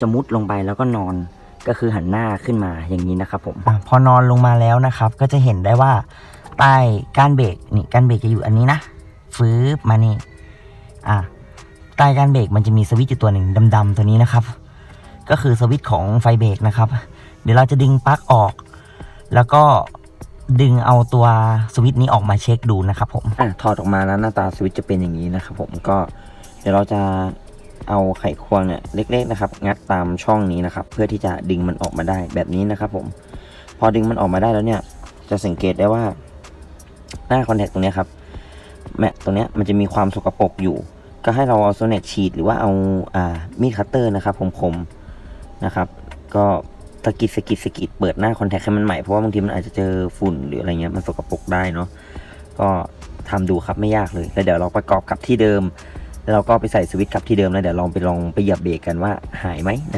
จะมุดลงไปแล้วก็นอนก็คือหันหน้าขึ้นมาอย่างนี้นะครับผมอะพอนอนลงมาแล้วนะครับ ก็จะเห็นได้ว่าใต้ก้านเบรกนี่ก้านเบรกจะอยู่อันนี้นะฟื้บมานี่อะใต้ก้านเบรกมันจะมีสวิตช์อยู่ตัวหนึ่งดำๆตัวนี้นะครับ ก็คือสวิตช์ของไฟเบรกนะครับ เดี๋ยวเราจะดึงปลั๊กออก แล้วก็ดึงเอาตัวสวิตช์นี้ออกมาเช็คดูนะครับผมอะถอดออกมาแล้วหน้าตาสวิตช์จะเป็นอย่างนี้นะครับผมก็เดี๋ยวเราจะ เอาไขควงเนี่ยเล็กๆนะครับ งัดตามช่องนี้นะครับ เพื่อที่จะดึงมันออกมาได้แบบนี้นะครับผม พอดึงมันออกมาได้แล้วเนี่ย จะสังเกตได้ว่าหน้าคอนแทคตรงนี้ครับแมะตรงนี้มันจะมีความสกปรกอยู่ ก็ให้เราเอาโซเน็ตฉีดหรือว่าเอาอ่ามีดคัตเตอร์นะครับคมๆนะครับ ก็สกิดสกิดสกิดเปิดหน้าคอนแทคให้มันใหม่เพราะว่าบางทีมันอาจจะเจอฝุ่นหรืออะไรเงี้ยมันสกปรกได้เนาะก็ทำดูครับไม่ยากเลยแล้วเดี๋ยวเราประกอบกับที่เดิม แล้วเราก็ไปใส่สวิตช์กลับที่เดิมแล้วเดี๋ยวลองไปลองไปเหยียบเบรกกันว่าหายไหมนะ